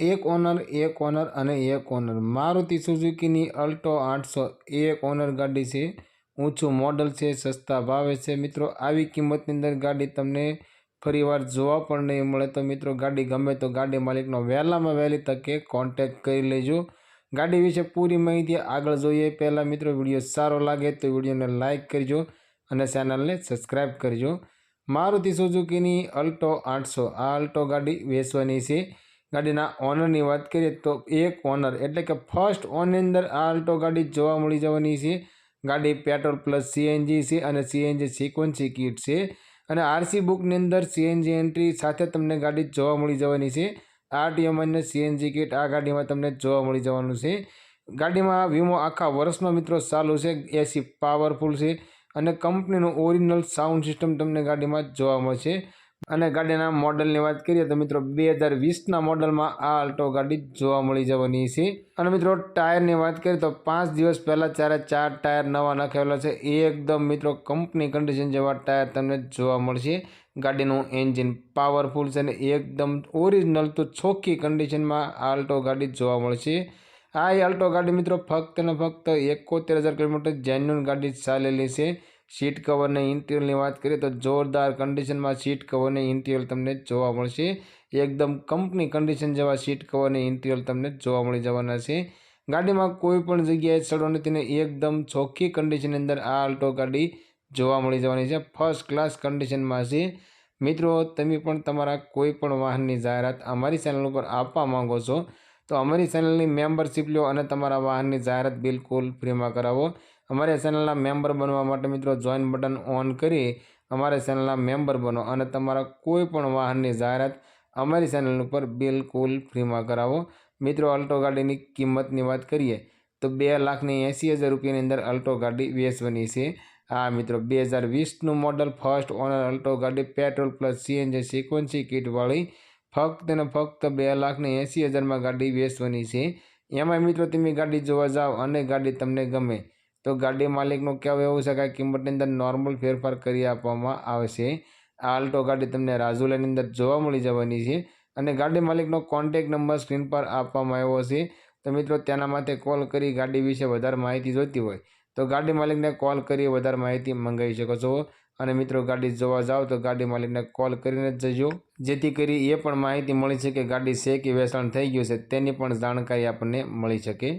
એક ઓનર એક ઓનર અને એક ઓનર. મારુતિ સુઝુકીની અલ્ટો આઠસો. એક ઓનર ગાડી છે. ઊંચું મોડલ છે, સસ્તા ભાવે છે. મિત્રો, આવી કિંમતની અંદર ગાડી તમને ફરીવાર જોવા પણ નહીં મળે. તો મિત્રો, ગાડી ગમે તો ગાડી માલિકનો વહેલામાં વહેલી તકે કોન્ટેક કરી લેજો. ગાડી વિશે પૂરી માહિતી આગળ જોઈએ. પહેલાં મિત્રો, વીડિયો સારો લાગે તો વિડીયોને લાઇક કરજો અને ચેનલને સબસ્ક્રાઈબ કરજો. મારુતિ સુઝુકીની અલ્ટો આઠસો. આ અલ્ટો ગાડી વેચવાની છે. ગાડીના ઓનરની વાત કરીએ તો એક ઓનર એટલે કે ફર્સ્ટ ઓનની અંદર આ અલ્ટો ગાડી જોવા મળી જવાની છે. ગાડી પેટ્રોલ પ્લસ સીએનજી છે અને સીએનજી સિક્વન્સી કીટ છે અને આરસી બુકની અંદર સીએનજી એન્ટ્રી સાથે તમને ગાડી જોવા મળી જવાની છે. આરટીએમ અને સીએનજી કીટ આ ગાડીમાં તમને જોવા મળી જવાનું છે. ગાડીમાં વીમો આખા વર્ષનો મિત્રો ચાલુ છે. એસી પાવરફુલ છે અને કંપનીનું ઓરિજિનલ સાઉન્ડ સિસ્ટમ તમને ગાડીમાં જોવા મળશે. અને ગાડીના મોડલની વાત કરીએ તો મિત્રો બે હજાર વીસના મોડલમાં આ અલ્ટો ગાડી જોવા મળી જવાની છે. અને મિત્રો ટાયરની વાત કરીએ તો પાંચ દિવસ પહેલાં ચારે ચાર ટાયર નવા નાખેલા છે. એકદમ મિત્રો કંપની કન્ડિશન જેવા ટાયર તમને જોવા મળશે. ગાડીનું એન્જિન પાવરફુલ છે અને એકદમ ઓરિજિનલ તો ચોખ્ખી કન્ડિશનમાં આ અલ્ટો ગાડી જોવા મળશે. આ આલ્ટો ગાડી મિત્રો ફક્ત ને ફક્ત એકોતેર હજાર કિલોમીટર જેન્યુન ગાડી ચાલેલી છે. સીટ કવરને ઇન્ટિરિયલની વાત કરીએ તો જોરદાર કન્ડિશનમાં સીટ કવરને ઇન્ટિરિયલ તમને જોવા મળશે. એકદમ કંપની કન્ડિશન જેવા સીટ કવરને ઇન્ટિરિયલ તમને જોવા મળી જવાના છે. ગાડીમાં કોઈ પણ જગ્યાએ સડો નથી ને એકદમ ચોખ્ખી કન્ડિશનની અંદર આ અલ્ટો ગાડી જોવા મળી જવાની છે. ફર્સ્ટ ક્લાસ કન્ડિશનમાં છે. મિત્રો, તમે પણ તમારા કોઈ પણ વાહનની જાહેરાત અમારી ચેનલ ઉપર આપવા માંગો છો તો અમારી ચેનલની મેમ્બરશીપ લો અને તમારા વાહનની જાહેરાત બિલકુલ ફ્રીમાં કરાવો. અમારી ચેનલના મેમ્બર બનવા માટે મિત્રો જોઈન બટન ઓન કરી અમારા ચેનલના મેમ્બર બનો અને તમારા કોઈ પણ વાહનની જાહેરાત અમારી ચેનલ ઉપર બિલકુલ ફ્રીમાં કરાવો. મિત્રો અલ્ટો ગાડીની કિંમતની વાત કરીએ તો બે લાખની એંસી હજાર રૂપિયાની અંદર અલ્ટો ગાડી વેચવાની છે. હા, મિત્રો, બે હજાર વીસનું મોડલ ફર્સ્ટ ઓનર અલ્ટો ગાડી પેટ્રોલ પ્લસ સીએનજી સિક્વન્સી કિટવાળી ફક્ત ને ફક્ત બે લાખની એંસી હજારમાં ગાડી વેચવાની છે. એમાં મિત્રો તમે ગાડી જોવા જાઓ અને ગાડી તમને ગમે, તો ગાડી માલિકનો કહેવું એવું છે કે કિંમતની અંદર નોર્મલ ફેરફાર કરી આપવામાં આવશે આ આલ્ટો ગાડી તમને રાજુલાની અંદર જોવા મળી જવાની છે અને ગાડી માલિકનો કોન્ટેક નંબર સ્ક્રીન પર આપવામાં આવ્યો છે. તો મિત્રો તેના માટે કોલ કરી ગાડી વિશે વધારે માહિતી જોઈતી હોય, તો ગાડી માલિકને કોલ કરી વધારે માહિતી મંગાવી શકો છો. અને મિત્રો ગાડી જોવા જાઓ તો ગાડી માલિકને કોલ કરીને જ જજો. જેથી કરી એ પણ માહિતી મળી શકે ગાડી છે કે વેચાણ થઈ ગયું છે, તેની પણ જાણકારી આપણને મળી શકે.